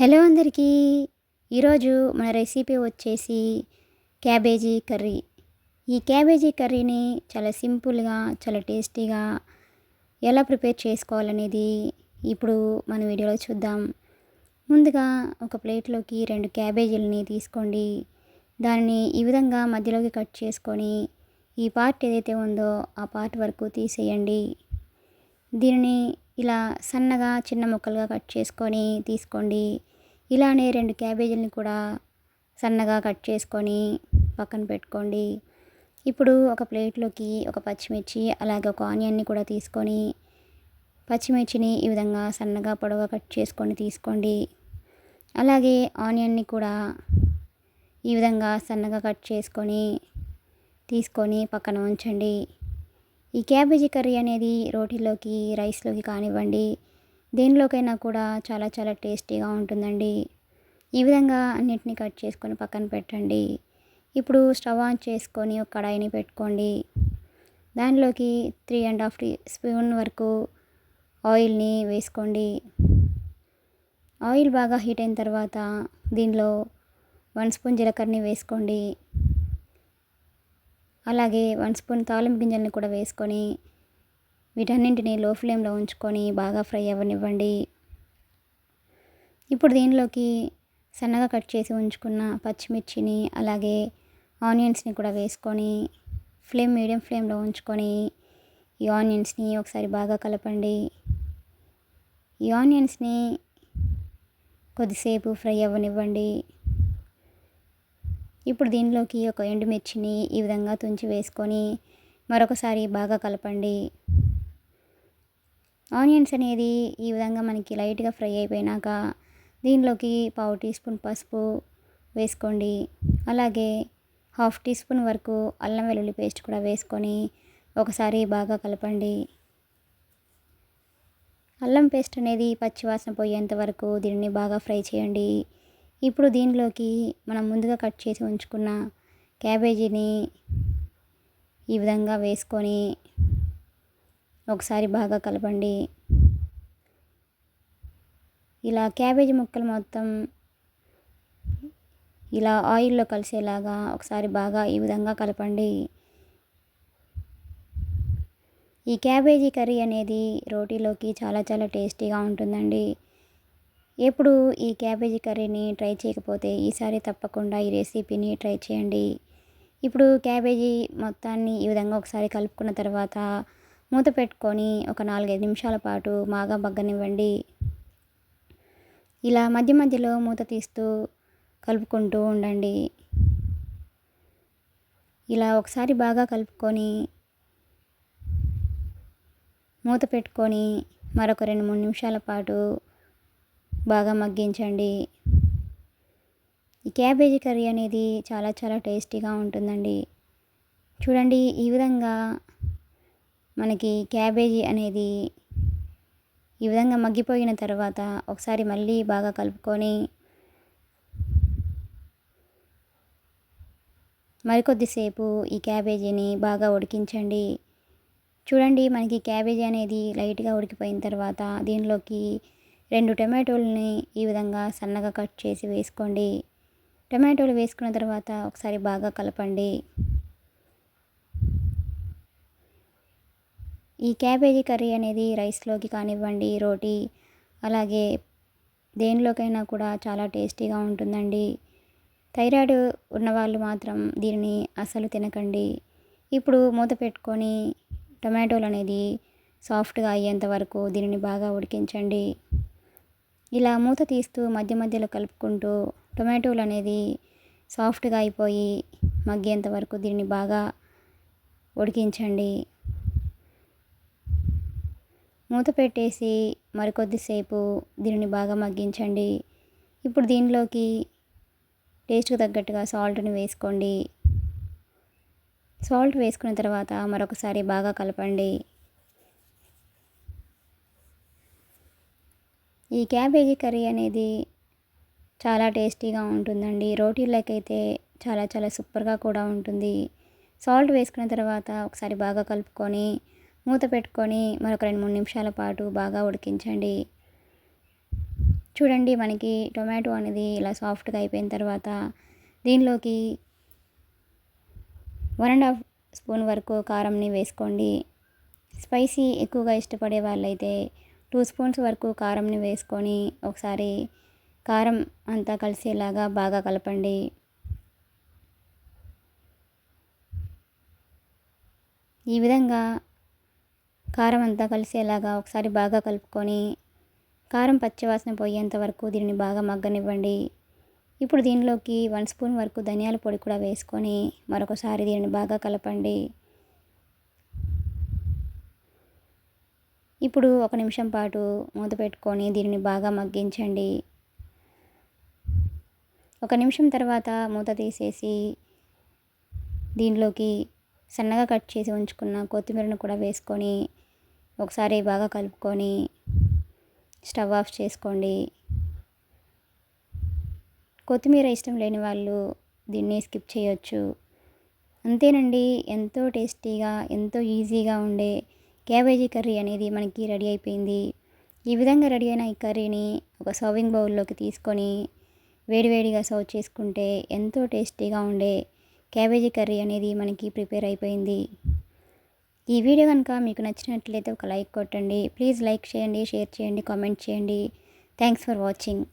Hello అందరికీ. ఈరోజు మన రెసిపీ వచ్చేసి క్యాబేజీ కర్రీ. ఈ క్యాబేజీ కర్రీని చాలా సింపుల్గా చాలా టేస్టీగా ఎలా ప్రిపేర్ చేసుకోవాలనేది ఇప్పుడు మన వీడియోలో చూద్దాం. ముందుగా ఒక ప్లేట్లోకి రెండు క్యాబేజీలని తీసుకోండి. దానిని ఈ విధంగా మధ్యలోకి కట్ చేసుకొని ఈ పార్ట్ ఏదైతే ఉందో ఆ పార్ట్ వరకు తీసేయండి. దీనిని ఇలా సన్నగా చిన్న ముక్కలుగా కట్ చేసుకొని తీసుకోండి. ఇలానే రెండు క్యాబేజీలని కూడా సన్నగా కట్ చేసుకొని పక్కన పెట్టుకోండి. ఇప్పుడు ఒక ప్లేట్లోకి ఒక పచ్చిమిర్చి అలాగే ఒక ఆనియన్ని కూడా తీసుకొని పచ్చిమిర్చిని ఈ విధంగా సన్నగా పొడవుగా కట్ చేసుకొని తీసుకోండి. అలాగే ఆనియన్ని కూడా ఈ విధంగా సన్నగా కట్ చేసుకొని తీసుకొని పక్కన ఉంచండి. ఈ క్యాబేజీ కర్రీ అనేది రోటీలోకి రైస్లోకి కానివ్వండి దేనిలోకైనా కూడా చాలా చాలా టేస్టీగా ఉంటుందండి. ఈ విధంగా అన్నిటిని కట్ చేసుకొని పక్కన పెట్టండి. ఇప్పుడు స్టవ్ ఆన్ చేసుకొని ఒక కడాయిని పెట్టుకోండి. దానిలోకి three and half teaspoon వరకు ఆయిల్ని వేసుకోండి. ఆయిల్ బాగా హీట్ అయిన తర్వాత దీనిలో వన్ స్పూన్ జీలకర్రని వేసుకోండి. అలాగే వన్ స్పూన్ తాలింపు గింజల్ని కూడా వేసుకొని వీటన్నింటిని లో ఫ్లేమ్లో ఉంచుకొని బాగా ఫ్రై అవ్వనివ్వండి. ఇప్పుడు దీనిలోకి సన్నగా కట్ చేసి ఉంచుకున్న పచ్చిమిర్చిని అలాగే ఆనియన్స్ని కూడా వేసుకొని ఫ్లేమ్ మీడియం ఫ్లేమ్లో ఉంచుకొని ఈ ఆనియన్స్ని ఒకసారి బాగా కలపండి. ఈ ఆనియన్స్ని కొద్దిసేపు ఫ్రై అవ్వనివ్వండి. ఇప్పుడు దీనిలోకి ఒక ఎండుమిర్చిని ఈ విధంగా తుంచి వేసుకొని మరొకసారి బాగా కలపండి. ఆనియన్స్ అనేది ఈ విధంగా మనకి లైట్గా ఫ్రై అయిపోయినాక దీనిలోకి పావు టీ స్పూన్ పసుపు వేసుకోండి. అలాగే హాఫ్ టీ స్పూన్ వరకు అల్లం వెల్లుల్లి పేస్ట్ కూడా వేసుకొని ఒకసారి బాగా కలపండి. అల్లం పేస్ట్ అనేది పచ్చివాసన పోయేంత వరకు దీనిని బాగా ఫ్రై చేయండి. ఇప్పుడు దీనిలోకి మనం ముందుగా కట్ చేసి ఉంచుకున్న క్యాబేజీని ఈ విధంగా వేసుకొని ఒకసారి బాగా కలపండి. ఇలా క్యాబేజీ ముక్కలు మొత్తం ఇలా ఆయిల్లో కలిసేలాగా ఒకసారి బాగా ఈ విధంగా కలపండి. ఈ క్యాబేజీ కర్రీ అనేది రోటీలోకి చాలా చాలా టేస్టీగా ఉంటుందండి. ఎప్పుడు ఈ క్యాబేజీ కర్రీని ట్రై చేయకపోతే ఈసారి తప్పకుండా ఈ రెసిపీని ట్రై చేయండి. ఇప్పుడు క్యాబేజీ మొత్తాన్ని ఈ విధంగా ఒకసారి కలుపుకున్న తర్వాత మూత పెట్టుకొని ఒక నాలుగైదు నిమిషాల పాటు బాగా బగ్గనివ్వండి ఇలా మధ్య మధ్యలో మూత తీస్తూ కలుపుకుంటూ ఉండండి. ఇలా ఒకసారి బాగా కలుపుకొని మూత పెట్టుకొని మరొక రెండు మూడు నిమిషాల పాటు బాగా మగ్గించండి. ఈ క్యాబేజీ కర్రీ అనేది చాలా చాలా టేస్టీగా ఉంటుందండి. చూడండి ఈ విధంగా మనకి క్యాబేజీ అనేది ఈ విధంగా మగ్గిపోయిన తర్వాత ఒకసారి మళ్ళీ బాగా కలుపుకొని మరికొద్దిసేపు ఈ క్యాబేజీని బాగా ఉడికించండి. చూడండి మనకి క్యాబేజీ అనేది లైట్గా ఉడికిపోయిన తర్వాత దీనిలోకి రెండు టమాటోలని ఈ విధంగా సన్నగా కట్ చేసి వేసుకోండి. టమాటోలు వేసుకున్న తర్వాత ఒకసారి బాగా కలపండి. ఈ క్యాబేజీ కర్రీ అనేది రైస్లోకి కానివ్వండి రోటీ అలాగే దేనిలోకైనా కూడా చాలా టేస్టీగా ఉంటుందండి. థైరాయిడ్ ఉన్నవాళ్ళు మాత్రం దీనిని అసలు తినకండి. ఇప్పుడు మూత పెట్టుకొని టొమాటోలు అనేది సాఫ్ట్గా అయ్యేంత వరకు దీనిని బాగా ఉడికించండి. ఇలా మూత తీస్తూ మధ్య మధ్యలో కలుపుకుంటూ టొమాటోలు అనేది సాఫ్ట్గా అయిపోయి మగ్గేంత వరకు దీన్ని బాగా ఉడికించండి. మూత పెట్టేసి మరికొద్దిసేపు దీనిని బాగా మగ్గించండి. ఇప్పుడు దీనిలోకి టేస్ట్కి తగ్గట్టుగా సాల్ట్ని వేసుకోండి. సాల్ట్ వేసుకున్న తర్వాత మరొకసారి బాగా కలపండి. ఈ క్యాబేజీ కర్రీ అనేది చాలా టేస్టీగా ఉంటుందండి. రోటీలకైతే చాలా చాలా సూపర్గా కూడా ఉంటుంది. సాల్ట్ వేసుకున్న తర్వాత ఒకసారి బాగా కలుపుకొని మూత పెట్టుకొని మరొక రెండు మూడు నిమిషాల పాటు బాగా ఉడికించండి. చూడండి మనకి టొమాటో అనేది ఇలా సాఫ్ట్గా అయిపోయిన తర్వాత దీనిలోకి వన్ అండ్ హాఫ్ స్పూన్ వరకు కారంని వేసుకోండి. స్పైసీ ఎక్కువగా ఇష్టపడే వాళ్ళైతే టూ స్పూన్స్ వరకు కారంని వేసుకొని ఒకసారి కారం అంతా కలిసేలాగా బాగా కలపండి. ఈ విధంగా కారం అంతా కలిసేలాగా ఒకసారి బాగా కలుపుకొని కారం పచ్చివాసన పోయేంత వరకు దీనిని బాగా మగ్గనివ్వండి. ఇప్పుడు దీనిలోకి వన్ స్పూన్ వరకు ధనియాల పొడి కూడా వేసుకొని మరొకసారి దీనిని బాగా కలపండి. ఇప్పుడు ఒక నిమిషం పాటు మూత పెట్టుకొని దీనిని బాగా మగ్గించండి. ఒక నిమిషం తర్వాత మూత తీసేసి దీనిలోకి సన్నగా కట్ చేసి ఉంచుకున్న కొత్తిమీరను కూడా వేసుకొని ఒకసారి బాగా కలుపుకొని స్టవ్ ఆఫ్ చేసుకోండి. కొత్తిమీర ఇష్టం లేని వాళ్ళు దీన్ని స్కిప్ చేయొచ్చు. అంతేనండి ఎంతో టేస్టీగా ఎంతో ఈజీగా ఉండే క్యాబేజీ కర్రీ అనేది మనకి రెడీ అయిపోయింది. ఈ విధంగా రెడీ అయిన ఈ కర్రీని ఒక సర్వింగ్ బౌల్లోకి తీసుకొని వేడివేడిగా సర్వ్ చేసుకుంటే ఎంతో టేస్టీగా ఉండే క్యాబేజీ కర్రీ అనేది మనకి ప్రిపేర్ అయిపోయింది. ఈ వీడియో కనుక మీకు నచ్చినట్లయితే ఒక లైక్ కొట్టండి. ప్లీజ్ లైక్ చేయండి షేర్ చేయండి కామెంట్ చేయండి. Thanks for watching